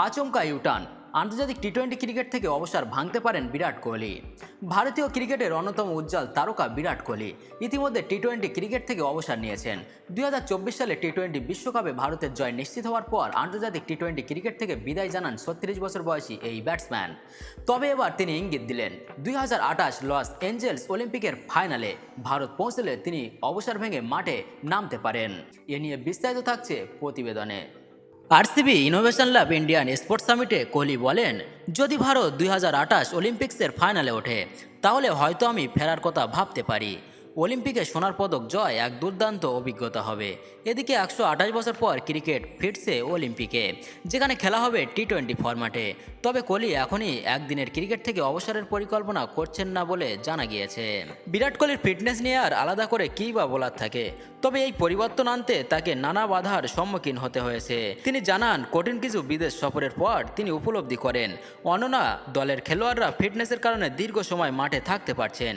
আচমকা ইউটার্ন। আন্তর্জাতিক T twenty cricket থেকে অবসর ভাঙতে পারেন বিরাট কোহলি। ভারতীয় ক্রিকেটের অন্যতম উজ্জ্বল তারকা বিরাট কোহলি ইতিমধ্যে টি টোয়েন্টি ক্রিকেট থেকে অবসর নিয়েছেন। দুই হাজার চব্বিশ সালে টি টোয়েন্টি বিশ্বকাপে ভারতের জয় নিশ্চিত হওয়ার পর আন্তর্জাতিক টি টোয়েন্টি ক্রিকেট থেকে বিদায় জানান ছত্রিশ বছর বয়সী এই ব্যাটসম্যান। তবে এবার তিনি ইঙ্গিত দিলেন, দুই হাজার আঠাশ লস এঞ্জেলস অলিম্পিকের ফাইনালে ভারত পৌঁছলে তিনি অবসর ভেঙে মাঠে নামতে পারেন। এ নিয়ে বিস্তারিত থাকছে প্রতিবেদনে। RCB innovation lab Indian sports সামিটে Kohli বলেন, যদি ভারত দুই হাজার আঠাশ অলিম্পিক্সের ফাইনালে ওঠে, তাহলে হয়তো আমি ফেরার কথা ভাবতে পারি। অলিম্পিকে সোনার পদক জয় এক দুর্দান্ত অভিজ্ঞতা হবে। এদিকে একশো আঠাশ বছর পর ক্রিকেট ফিরছে অলিম্পিকে, যেখানে খেলা হবে টি টোয়েন্টি ফরম্যাটে। তবে কোহলি এখনই একদিনের ক্রিকেট থেকে অবসরের পরিকল্পনা করছেন না বলে জানা গিয়েছে। বিরাট কোহলির ফিটনেস নিয়ে আর আলাদা করে কী বা বলার থাকে। তবে এই পরিবর্তন আনতে তাকে নানা বাধার সম্মুখীন হতে হয়েছে। তিনি জানান, কঠিন কিছু বিদেশ সফরের পর তিনি উপলব্ধি করেন। অননা, দলের খেলোয়াড়রা ফিটনেসের কারণে দীর্ঘ সময় মাঠে থাকতে পারছেন।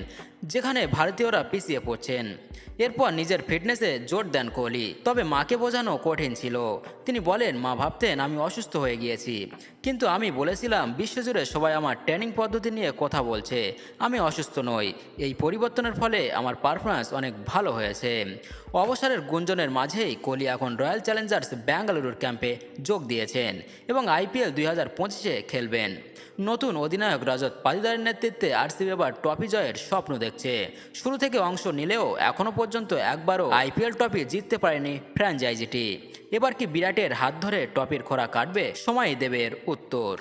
যেখানে ভারতীয়রা পিছিয়ে পড়ছেন। এরপর নিজের ফিটনেসে জোর দেন কোহলি। তবে মাকে বোঝানো কঠিন ছিল। তিনি বলেন, মা ভাবতেন আমি অসুস্থ হয়ে গিয়েছি। কিন্তু আমি বলেছিলাম, বিশ্বজুড়ে সবাই আমার ট্রেনিং পদ্ধতি নিয়ে কথা বলছে। আমি অসুস্থ নই। এই পরিবর্তনের ফলে আমার পারফরমেন্স অনেক ভালো হয়েছে। অবসরের গুঞ্জনের মাঝেই কোহলি এখন রয়্যাল চ্যালেঞ্জার্স ব্যাঙ্গালুরুর ক্যাম্পে যোগ দিয়েছেন এবং আইপিএল দুই হাজার পঁচিশে খেলবেন। নতুন অধিনায়ক রজত পালিদারের নেতৃত্বে আরসিবি এবার ট্রফি জয়ের স্বপ্ন দেখছে। শুরু থেকে অংশ নিলেও এখনও পর্যন্ত একবারও আইপিএল ট্রফি জিততে পারেনি ফ্র্যাঞ্চাইজিটি। এবার কি বিরাটের হাত ধরে ট্রফির খোরা কাটবে? সময় দেবের উত্তর।